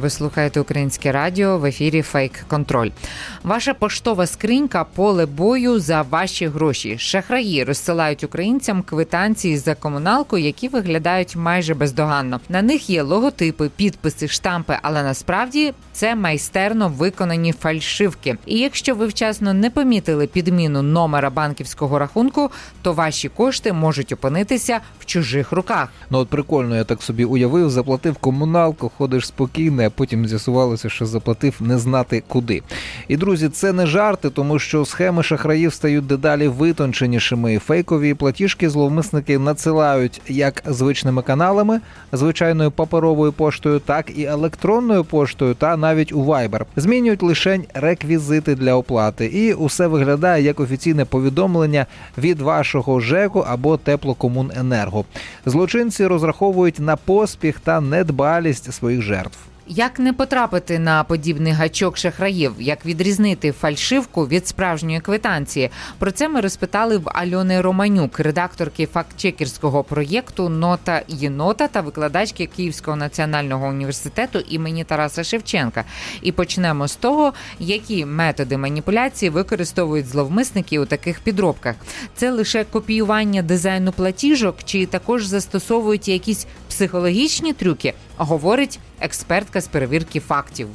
Ви слухаєте українське радіо в ефірі Фейк Контроль. Ваша поштова скринька поле бою за ваші гроші. Шахраї розсилають українцям квитанції за комуналку, які виглядають майже бездоганно. На них є логотипи, підписи, штампи, але насправді це майстерно виконані фальшивки. І якщо ви вчасно не помітили підміну номера банківського рахунку, то ваші кошти можуть опинитися в чужих руках. Ну от прикольно, я так собі уявив, заплатив комуналку, ходиш спокійно, потім з'ясувалося, що заплатив не знати куди. І друзі, це не жарти, тому що схеми шахраїв стають дедалі витонченішими. Фейкові платіжки зловмисники надсилають як звичними каналами, звичайною паперовою поштою, так і електронною поштою, та навіть у Viber. Змінюють лише реквізити для оплати, і усе виглядає як офіційне повідомлення від вашого ЖЕКу або теплокомуненерго. Злочинці розраховують на поспіх та недбалість своїх жертв. Як не потрапити на подібний гачок шахраїв, як відрізнити фальшивку від справжньої квитанції? Про це ми розпитали в Альони Романюк, редакторки фактчекерського проєкту Нота єнота та викладачки Київського національного університету імені Тараса Шевченка. І почнемо з того, які методи маніпуляції використовують зловмисники у таких підробках. Це лише копіювання дизайну платіжок, чи також застосовують якісь психологічні трюки, говорить експертка з перевірки фактів.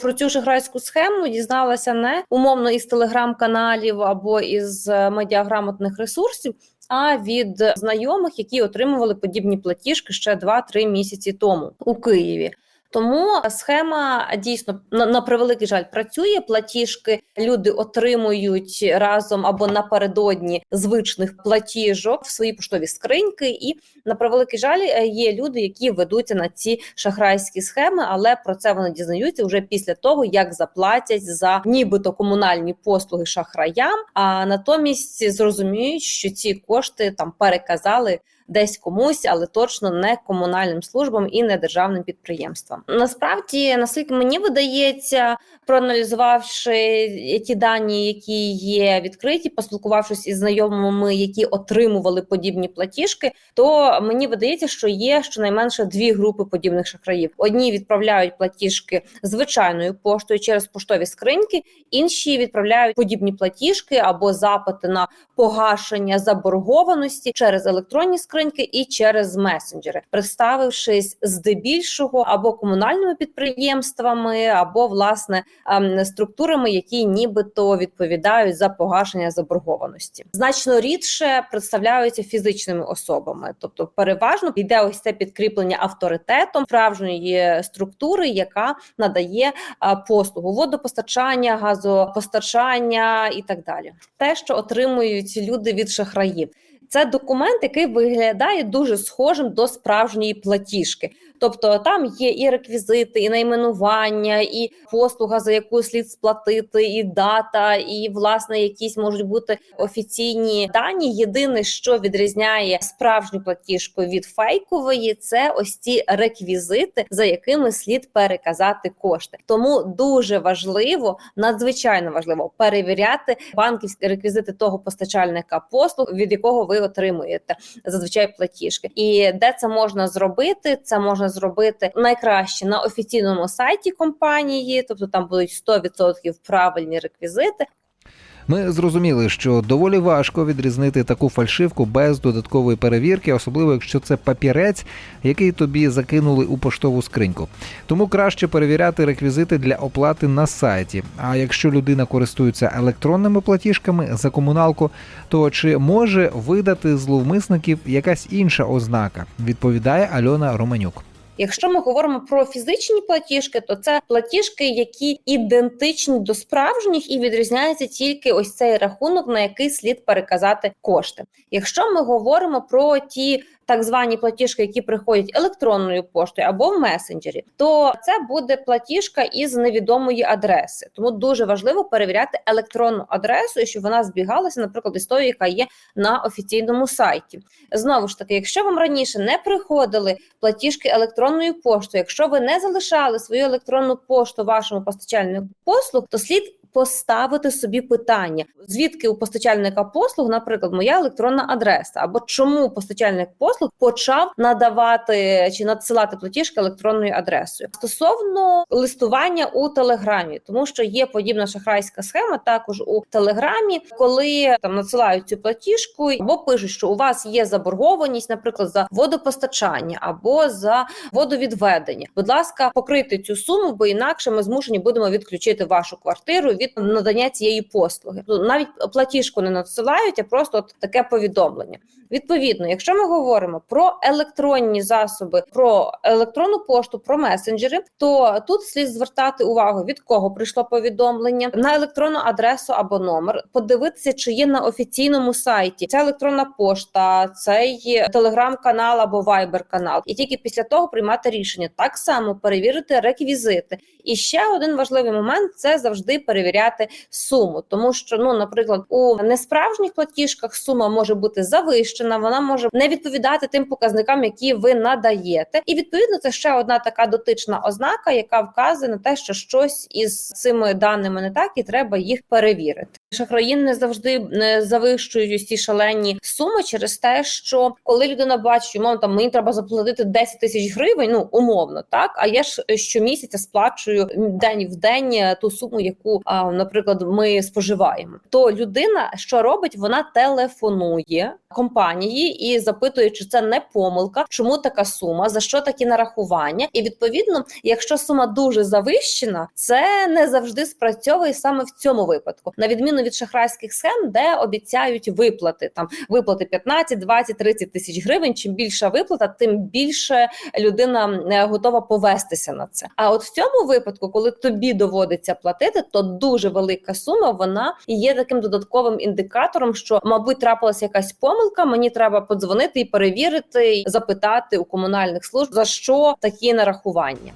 Про цю шахрайську схему дізналася не умовно із телеграм-каналів або із е, медіаграмотних ресурсів, а від знайомих, які отримували подібні платіжки ще 2-3 місяці тому у Києві. Тому схема дійсно на, на превеликий жаль працює. Платіжки люди отримують разом або напередодні звичних платіжок в свої поштові скриньки. І на превеликий жаль е, є люди, які ведуться на ці шахрайські схеми, але про це вони дізнаються вже після того, як заплатять за нібито комунальні послуги шахраям. А натомість зрозуміють, що ці кошти там переказали десь комусь, але точно не комунальним службам і не державним підприємствам. Насправді, наскільки мені видається, проаналізувавши ті дані, які є відкриті, поспілкувавшись із знайомими, які отримували подібні платіжки, то мені видається, що є щонайменше дві групи подібних шахраїв: одні відправляють платіжки звичайною поштою через поштові скриньки, інші відправляють подібні платіжки або запити на погашення заборгованості через електронні скриньки і через месенджери, представившись здебільшого або комунальними підприємствами, або власне ем, структурами, які нібито відповідають за погашення заборгованості, значно рідше представляються фізичними особами, тобто переважно йде ось це підкріплення авторитетом справжньої структури, яка надає е, послугу водопостачання, газопостачання і так далі, те, що отримують люди від шахраїв. Це документ, який виглядає дуже схожим до справжньої платіжки. Тобто там є і реквізити, і найменування, і послуга, за яку слід сплатити, і дата, і власне якісь можуть бути офіційні дані. Єдине, що відрізняє справжню платіжку від фейкової, це ось ці реквізити, за якими слід переказати кошти. Тому дуже важливо, надзвичайно важливо перевіряти банківські реквізити того постачальника послуг, від якого ви отримуєте зазвичай платіжки, і де це можна зробити, це можна зробити найкраще на офіційному сайті компанії, тобто там будуть 100% правильні реквізити. Ми зрозуміли, що доволі важко відрізнити таку фальшивку без додаткової перевірки, особливо якщо це папірець, який тобі закинули у поштову скриньку. Тому краще перевіряти реквізити для оплати на сайті. А якщо людина користується електронними платіжками за комуналку, то чи може видати зловмисників якась інша ознака? Відповідає Альона Романюк. Якщо ми говоримо про фізичні платіжки, то це платіжки, які ідентичні до справжніх, і відрізняється тільки ось цей рахунок, на який слід переказати кошти. Якщо ми говоримо про ті так звані платіжки, які приходять електронною поштою або в месенджері, то це буде платіжка із невідомої адреси. Тому дуже важливо перевіряти електронну адресу, щоб вона збігалася, наприклад, із тою, яка є на офіційному сайті. Знову ж таки, якщо вам раніше не приходили платіжки електронною поштою, якщо ви не залишали свою електронну пошту вашому постачальнику послуг, то слід поставити собі питання, звідки у постачальника послуг, наприклад, моя електронна адреса, або чому постачальник послуг почав надавати чи надсилати платіжки електронною адресою стосовно листування у телеграмі, тому що є подібна шахрайська схема також у телеграмі, коли там надсилають цю платіжку або пишуть, що у вас є заборгованість, наприклад, за водопостачання або за водовідведення. Будь ласка, покрийте цю суму, бо інакше ми змушені будемо відключити вашу квартиру від надання цієї послуги. Ну, Навіть платіжку не надсилають, а просто от таке повідомлення. Відповідно, якщо ми говоримо про електронні засоби, про електронну пошту, про месенджери, то тут слід звертати увагу, від кого прийшло повідомлення на електронну адресу або номер, подивитися, чи є на офіційному сайті ця електронна пошта, цей телеграм-канал або вайбер-канал, і тільки після того приймати рішення. Так само перевірити реквізити. І ще один важливий момент це завжди перевіряти суму, тому що, ну, наприклад, у несправжніх платіжках сума може бути завищена, вона може не відповідати тим показникам, які ви надаєте. І відповідно це ще одна така дотична ознака, яка вказує на те, що щось із цими даними не так, і треба їх перевірити. Шахраї не завжди не завищують ці шалені суми через те, що коли людина бачить, умовно там мені треба заплатити 10 тисяч гривень, ну умовно, так а я ж щомісяця сплачую день в день е, ту суму, яку, наприклад, ми споживаємо. То людина що робить? Вона телефонує компанії і запитує, чи це не помилка, чому така сума, за що такі нарахування. І відповідно, якщо сума дуже завищена, це не завжди спрацьовує саме в цьому випадку, на відміну від шахрайських схем, де обіцяють виплати там виплати 15, 20, 30 тисяч гривень. Чим більша виплата, тим більше людина е, готова повестися на це. А от в цьому випадку, коли тобі доводиться платити, то дуже велика сума вона є таким додатковим індикатором, що мабуть трапилася якась помилка. Мені треба подзвонити і перевірити, і запитати у комунальних служб за що такі нарахування.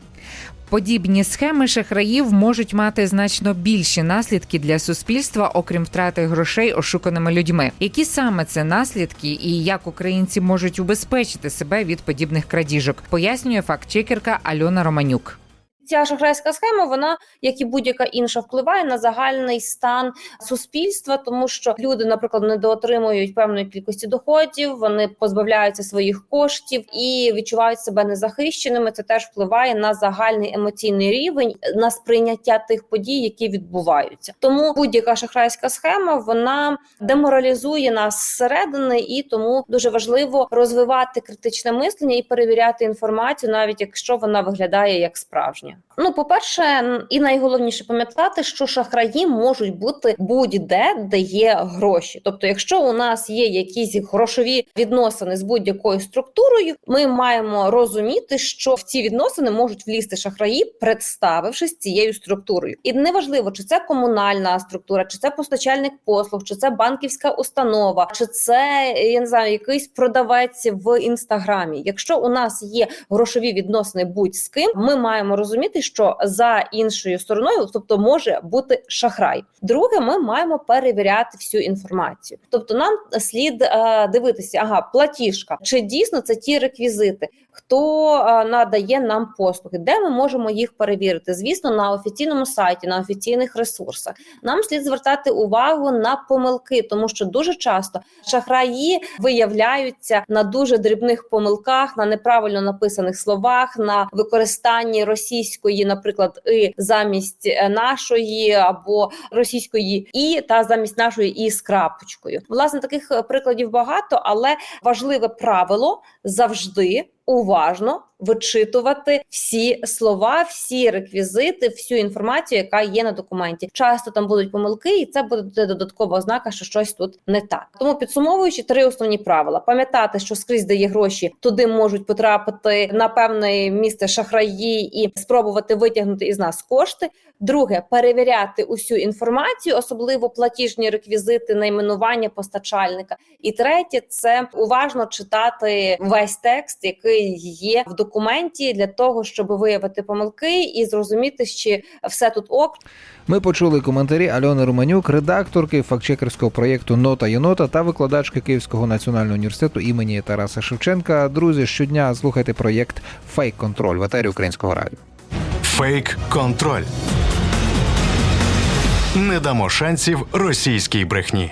Подібні схеми шахраїв можуть мати значно більші наслідки для суспільства, окрім втрати грошей ошуканими людьми. Які саме це наслідки, і як українці можуть убезпечити себе від подібних крадіжок, пояснює фактчекерка Альона Романюк. Ця шахрайська схема, вона як і будь-яка інша, впливає на загальний стан суспільства, тому що люди, наприклад, недоотримують певної кількості доходів, вони позбавляються своїх коштів і відчувають себе незахищеними. Це теж впливає на загальний емоційний рівень, на сприйняття тих подій, які відбуваються. Тому будь-яка шахрайська схема вона деморалізує нас зсередини, і тому дуже важливо розвивати критичне мислення і перевіряти інформацію, навіть якщо вона виглядає як справжня. Ну, по-перше, і найголовніше пам'ятати, що шахраї можуть бути будь-де, де є гроші. Тобто, якщо у нас є якісь грошові відносини з будь-якою структурою, ми маємо розуміти, що в ці відносини можуть влізти шахраї, представившись цією структурою. І неважливо, чи це комунальна структура, чи це постачальник послуг, чи це банківська установа, чи це я не знаю, якийсь продавець в інстаграмі. Якщо у нас є грошові відносини будь з ким, ми маємо розуміти, що за іншою стороною, тобто може бути шахрай. Друге, ми маємо перевіряти всю інформацію. Тобто, нам слід е, дивитися, ага, платіжка, чи дійсно це ті реквізити, хто надає нам послуги, де ми можемо їх перевірити? Звісно, на офіційному сайті, на офіційних ресурсах. Нам слід звертати увагу на помилки, тому що дуже часто шахраї виявляються на дуже дрібних помилках, на неправильно написаних словах, на використанні російської, наприклад, і замість е, нашої або російської і та замість нашої і з крапочкою. Власне, таких е, прикладів багато, але важливе правило завжди уважно вичитувати всі слова, всі реквізити, всю інформацію, яка є на документі. Часто там будуть помилки, і це буде додаткова ознака, що щось тут не так. Тому підсумовуючи три основні правила: пам'ятати, що скрізь де є гроші, туди можуть потрапити на певне місце шахраї і спробувати витягнути із нас кошти. Друге перевіряти усю інформацію, особливо платіжні реквізити, найменування постачальника. І третє це уважно читати весь текст, який є в документі, для того, щоб виявити помилки і зрозуміти, чи все тут ок. Ми почули коментарі Альони Романюк, редакторки фактчекерського проєкту Нота Єнота та викладачки Київського національного університету імені Тараса Шевченка. Друзі, щодня слухайте проєкт Фейк Контроль в етері українського радіо. Фейк контроль. Не дамо шансів російській брехні.